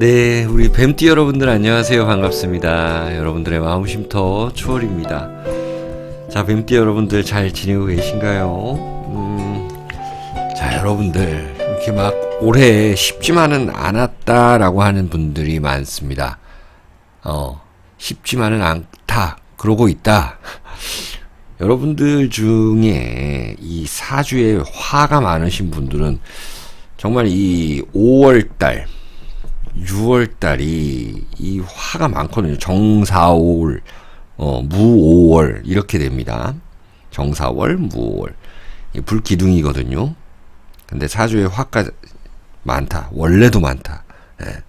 네, 우리 뱀띠 여러분들 안녕하세요. 반갑습니다. 여러분들의 마음 쉼터 추월입니다. 자, 뱀띠 여러분들 잘 지내고 계신가요? 음, 자, 여러분들 이렇게 막 올해 쉽지만은 않았다라고 하는 분들이 많습니다. 어, 쉽지만은 않다. 그러고 있다. 여러분들 중에 이 사주에 화가 많으신 분들은 정말 이 5월달, 6월달이 이 화가 많거든요. 정사월, 어, 무오월 이렇게 됩니다. 정사월, 무오월. 이 불기둥이거든요. 근데 사주에 화가 많다. 원래도 많다. 예.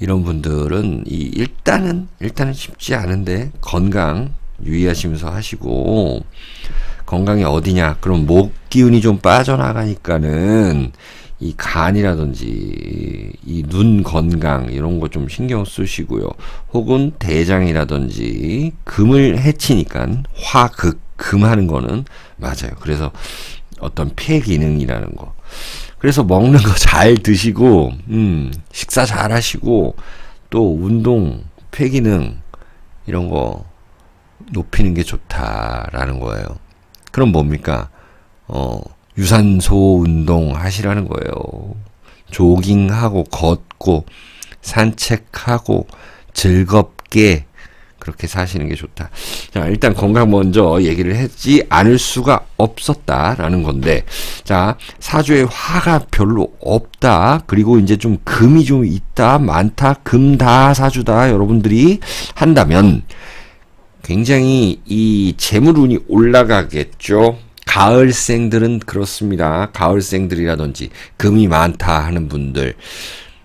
이런 분들은 이 일단은 일단은 쉽지 않은데 건강 유의하시면서 하시고 건강이 어디냐? 그럼 목 기운이 좀 빠져나가니까는 이 간이라든지 이 눈 건강 이런 거 좀 신경 쓰시고요. 혹은 대장이라든지 금을 해치니까 화극 금하는 거는 맞아요. 그래서 어떤 폐 기능이라는 거. 그래서 먹는 거 잘 드시고 음, 식사 잘 하시고 또 운동, 폐 기능 이런 거 높이는 게 좋다라는 거예요. 그럼 뭡니까? 어, 유산소 운동 하시라는 거예요. 조깅하고 걷고 산책하고 즐겁게 그렇게 사시는 게 좋다. 자, 일단 건강 먼저 얘기를 했지 않을 수가 없었다라는 건데, 자, 사주에 화가 별로 없다. 그리고 이제 좀 금이 좀 있다, 많다, 금 다 사주다. 여러분들이 한다면, 굉장히 이 재물운이 올라가겠죠. 가을생들은 그렇습니다. 가을생들이라든지 금이 많다 하는 분들,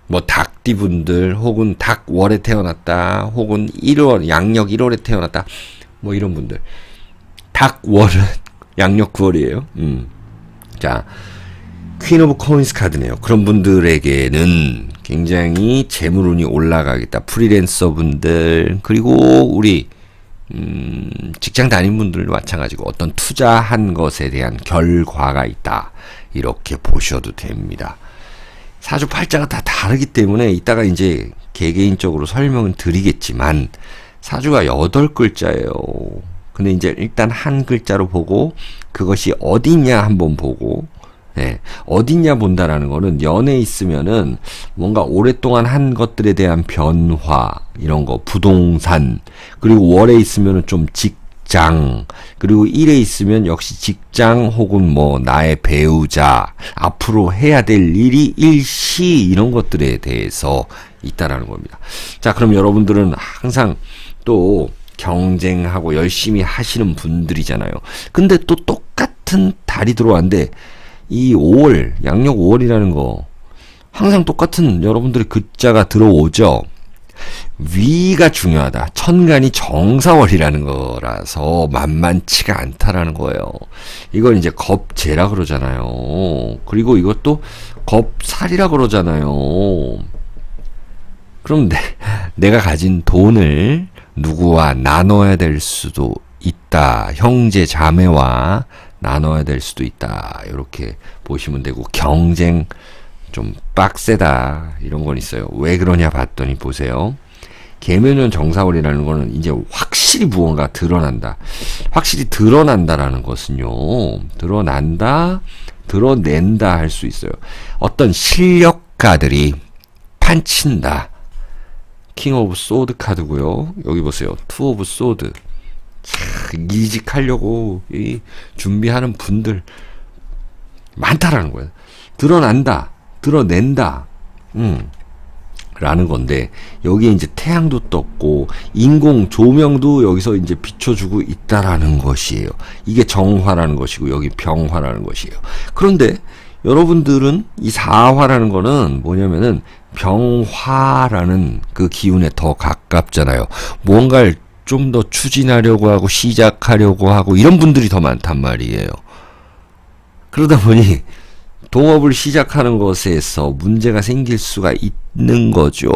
뭐 닭띠 분들 혹은 닭월에 태어났다 혹은 1월 양력 1월에 태어났다 뭐 이런 분들 닭월은 양력 9월이에요. 음. 자, 퀸 오브 코인스 카드네요. 그런 분들에게는 굉장히 재물운이 올라가겠다. 프리랜서 분들 그리고 우리 음, 직장 다닌 분들도 마찬가지고 어떤 투자한 것에 대한 결과가 있다. 이렇게 보셔도 됩니다. 사주 팔자가 다 다르기 때문에 이따가 이제 개개인적으로 설명을 드리겠지만 사주가 여덟 글자예요. 근데 이제 일단 한 글자로 보고 그것이 어디냐 한번 보고 예, 어디냐 본다라는 거는 연에 있으면은 뭔가 오랫동안 한 것들에 대한 변화 이런 거 부동산 그리고 월에 있으면은 좀 직 장 그리고 일에 있으면 역시 직장 혹은 뭐 나의 배우자 앞으로 해야 될 일이 일시 이런 것들에 대해서 있다라는 겁니다. 자, 그럼 여러분들은 항상 또 경쟁하고 열심히 하시는 분들이잖아요. 근데 또 똑같은 달이 들어왔는데 이 5월, 양력 5월이라는 거 항상 똑같은 여러분들의 글자가 들어오죠. 위가 중요하다. 천간이 정사월이라는 거라서 만만치가 않다라는 거예요. 이걸 이제 겁재라 그러잖아요. 그리고 이것도 겁살이라 그러잖아요. 그럼 내, 내가 가진 돈을 누구와 나눠야 될 수도 있다. 형제 자매와 나눠야 될 수도 있다. 이렇게 보시면 되고 경쟁 좀 빡세다. 이런 건 있어요. 왜 그러냐 봤더니 보세요. 계면년 정사월이라는 거는 이제 확실히 무언가 드러난다. 확실히 드러난다라는 것은요. 드러난다, 드러낸다 할 수 있어요. 어떤 실력가들이 판친다. 킹 오브 소드 카드고요. 여기 보세요. 투 오브 소드. 이직하려고 이 준비하는 분들 많다라는 거예요. 드러난다, 드러낸다, 음, 라는 건데 여기에 이제 태양도 떴고 인공 조명도 여기서 이제 비춰주고 있다라는 것이에요. 이게 정화라는 것이고 여기 병화라는 것이에요. 그런데 여러분들은 이 사화라는 거는 뭐냐면은 병화라는 그 기운에 더 가깝잖아요. 뭔가를 좀 더 추진하려고 하고 시작하려고 하고 이런 분들이 더 많단 말이에요. 그러다 보니 동업을 시작하는 것에서 문제가 생길 수가 있는 거죠.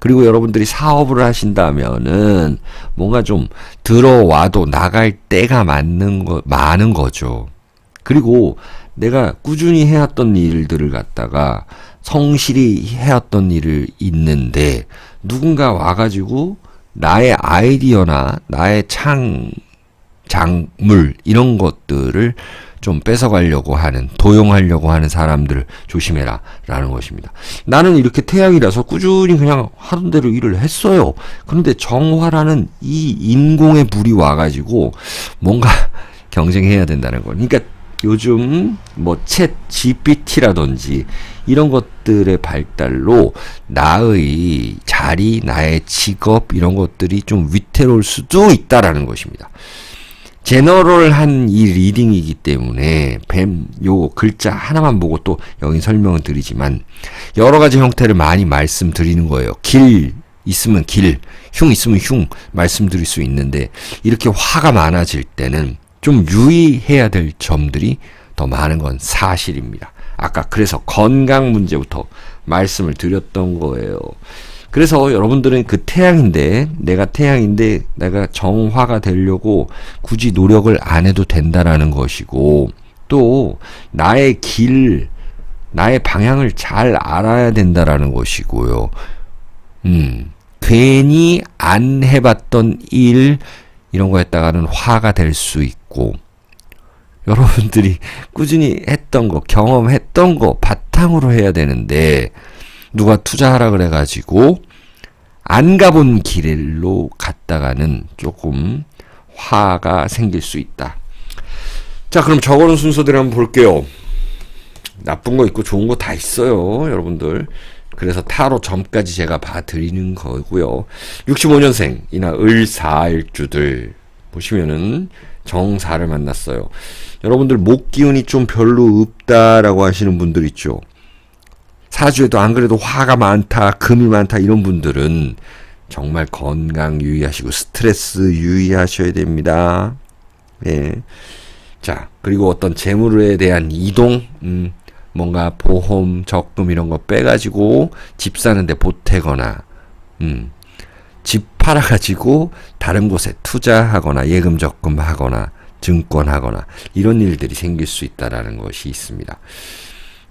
그리고 여러분들이 사업을 하신다면은 뭔가 좀 들어와도 나갈 때가 맞는 거, 많은 거죠. 그리고 내가 꾸준히 해왔던 일들을 갖다가 성실히 해왔던 일을 있는데 누군가 와가지고 나의 아이디어나 나의 창 작물 이런 것들을 좀 뺏어가려고 하는 도용하려고 하는 사람들을 조심해라 라는 것입니다. 나는 이렇게 태양이라서 꾸준히 그냥 하던 대로 일을 했어요. 그런데 정화라는 이 인공의 불이 와가지고 뭔가 경쟁해야 된다는 거. 그러니까 요즘 뭐 챗 GPT라든지 이런 것들의 발달로 나의 자리, 나의 직업 이런 것들이 좀 위태로울 수도 있다라는 것입니다. 제너럴한 이 리딩이기 때문에 뱀 요 글자 하나만 보고 또 여기 설명을 드리지만 여러 가지 형태를 많이 말씀드리는 거예요. 길 있으면 길, 흉 있으면 흉 말씀드릴 수 있는데 이렇게 화가 많아질 때는 좀 유의해야 될 점들이 더 많은 건 사실입니다. 아까 그래서 건강 문제부터 말씀을 드렸던 거예요. 그래서 여러분들은 그 태양인데 내가 태양인데 내가 정화가 되려고 굳이 노력을 안 해도 된다라는 것이고 또 나의 길 나의 방향을 잘 알아야 된다라는 것이고요. 음. 괜히 안 해봤던 일 이런 거에다가는 화가 될 수 있고 여러분들이 꾸준히 했던 거 경험했던 거 바탕으로 해야 되는데 누가 투자하라 그래가지고 안 가본 길로 갔다가는 조금 화가 생길 수 있다. 자, 그럼 적어놓은 순서대로 한번 볼게요. 나쁜 거 있고 좋은 거 다 있어요, 여러분들. 그래서 타로 점까지 제가 봐드리는 거고요. 65년생이나 을사일주들 보시면은 정사를 만났어요. 여러분들 목 기운이 좀 별로 없다라고 하시는 분들 있죠. 사주에도 안 그래도 화가 많다, 금이 많다 이런 분들은 정말 건강 유의하시고 스트레스 유의하셔야 됩니다. 예. 자, 그리고 어떤 재물에 대한 이동, 음, 뭔가 보험, 적금 이런 거 빼가지고 집 사는데 보태거나, 음, 집 팔아가지고 다른 곳에 투자하거나 예금 적금 하거나 증권 하거나 이런 일들이 생길 수 있다라는 것이 있습니다.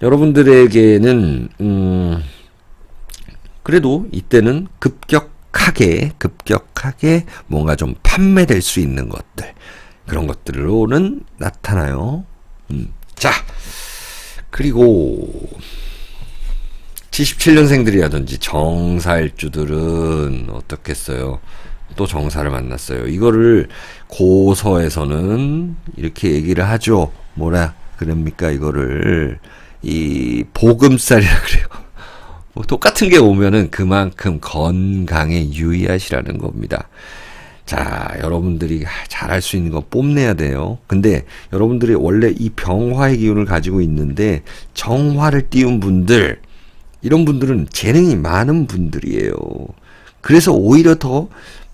여러분들에게는 음 그래도 이때는 급격하게 급격하게 뭔가 좀 판매될 수 있는 것들 그런 것들로는 나타나요. 음. 자 그리고 77년생들이라든지 정사일주들은 어떻겠어요? 또 정사를 만났어요. 이거를 고서에서는 이렇게 얘기를 하죠. 뭐라 그럽니까? 이거를 이 보금살이라 그래요. 뭐 똑같은 게 오면은 그만큼 건강에 유의하시라는 겁니다. 자, 여러분들이 잘할 수 있는 거 뽐내야 돼요. 근데 여러분들이 원래 이 병화의 기운을 가지고 있는데 정화를 띄운 분들, 이런 분들은 재능이 많은 분들이에요. 그래서 오히려 더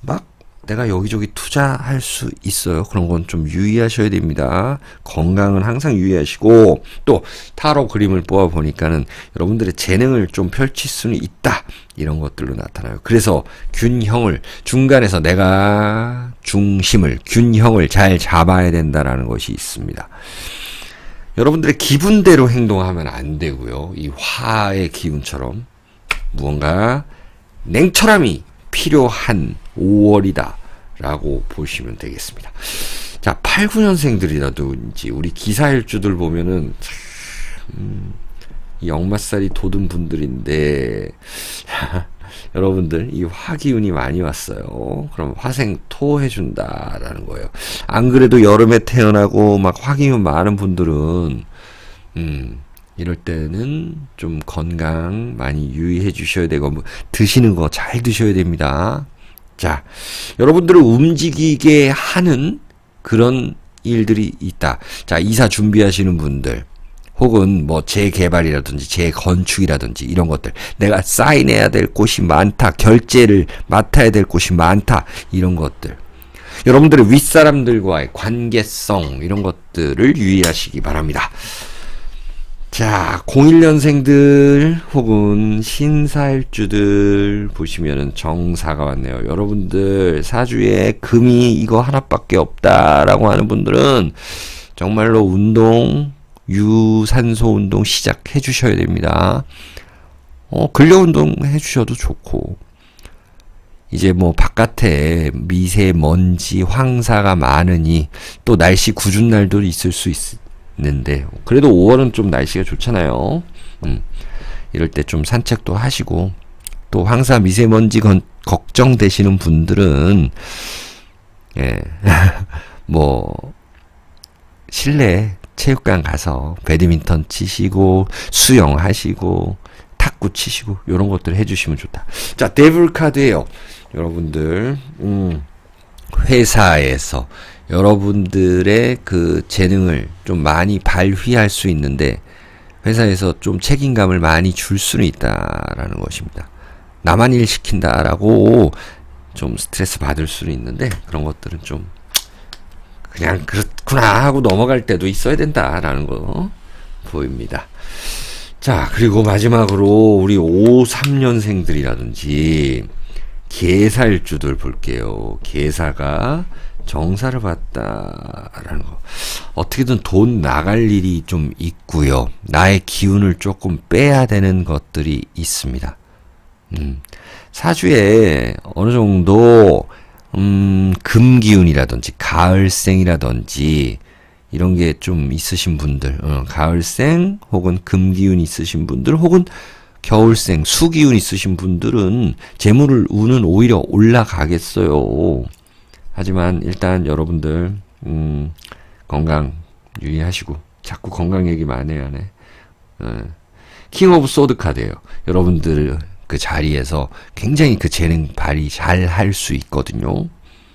막 내가 여기저기 투자할 수 있어요. 그런 건 좀 유의하셔야 됩니다. 건강은 항상 유의하시고 또 타로 그림을 뽑아 보니까는 여러분들의 재능을 좀 펼칠 수는 있다. 이런 것들로 나타나요. 그래서 균형을 중간에서 내가 중심을 균형을 잘 잡아야 된다라는 것이 있습니다. 여러분들의 기분대로 행동하면 안 되고요. 이 화의 기운처럼 무언가 냉철함이 필요한 5월이다. 라고 보시면 되겠습니다. 자, 8, 9년생들이라든지 우리 기사 일주들 보면은 음, 역마살이 돋은 분들인데 여러분들 이 화기운이 많이 왔어요. 그럼 화생토 해준다라는 거예요. 안 그래도 여름에 태어나고 막 화기운 많은 분들은 음 이럴 때는 좀 건강 많이 유의해 주셔야 되고 뭐 드시는 거 잘 드셔야 됩니다. 자, 여러분들을 움직이게 하는 그런 일들이 있다. 자, 이사 준비하시는 분들 혹은 뭐 재개발이라든지 재건축이라든지 이런 것들 내가 사인해야 될 곳이 많다 결제를 맡아야 될 곳이 많다 이런 것들 여러분들의 윗사람들과의 관계성 이런 것들을 유의하시기 바랍니다 자 01년생들 혹은 신사일주들 보시면은 정사가 왔네요 여러분들 사주에 금이 이거 하나밖에 없다라고 하는 분들은 정말로 운동 유산소 운동 시작해 주셔야 됩니다. 어, 근력 운동 해 주셔도 좋고, 이제 뭐 바깥에 미세먼지, 황사가 많으니 또 날씨 굳은 날도 있을 수 있 는데, 그래도 5월은 좀 날씨가 좋잖아요. 음, 이럴 때 좀 산책도 하시고, 또 황사 미세먼지 건, 걱정되시는 분들은, 예, 뭐, 실내 체육관 가서 배드민턴 치시고 수영 하시고 탁구 치시고 이런 것들 해주시면 좋다. 자 데블 카드예요. 여러분들 음, 회사에서 여러분들의 그 재능을 좀 많이 발휘할 수 있는데 회사에서 좀 책임감을 많이 줄 수는 있다라는 것입니다. 나만 일 시킨다라고 좀 스트레스 받을 수는 있는데 그런 것들은 좀 그냥 그렇구나 하고 넘어갈 때도 있어야 된다라는 거 보입니다. 자, 그리고 마지막으로 우리 53년생들이라든지 계살주들 볼게요. 계사가 정사를 봤다라는 거. 어떻게든 돈 나갈 일이 좀 있고요. 나의 기운을 조금 빼야 되는 것들이 있습니다. 음, 사주에 어느 정도 음, 금기운이라든지 가을생이라든지 이런 게 좀 있으신 분들, 어, 가을생 혹은 금기운 있으신 분들 혹은 겨울생 수기운 있으신 분들은 재물을 운은 오히려 올라가겠어요. 하지만 일단 여러분들 음, 건강 유의하시고 자꾸 건강 얘기만 해야 하네. 어, 킹 오브 소드 카드예요. 여러분들 그 자리에서 굉장히 그 재능 발휘 잘 할 수 있거든요.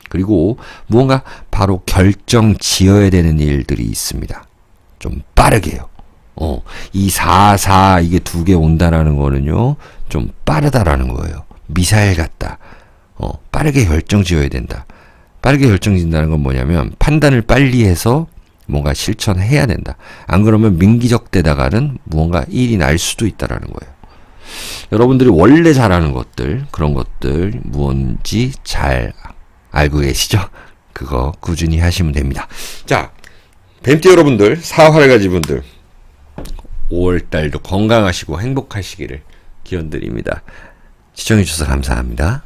그리고 무언가 바로 결정 지어야 되는 일들이 있습니다. 좀 빠르게요. 어, 이 4, 4 이게 두 개 온다라는 거는요. 좀 빠르다라는 거예요. 미사일 같다. 어, 빠르게 결정 지어야 된다. 빠르게 결정 짓는다는 건 뭐냐면 판단을 빨리 해서 뭔가 실천해야 된다. 안 그러면 민기적되다가는 무언가 일이 날 수도 있다라는 거예요. 여러분들이 원래 잘하는 것들, 그런 것들 무언지 잘 알고 계시죠? 그거 꾸준히 하시면 됩니다. 자, 뱀띠 여러분들, 사활가지 분들, 5월달도 건강하시고 행복하시기를 기원드립니다. 시청해주셔서 감사합니다.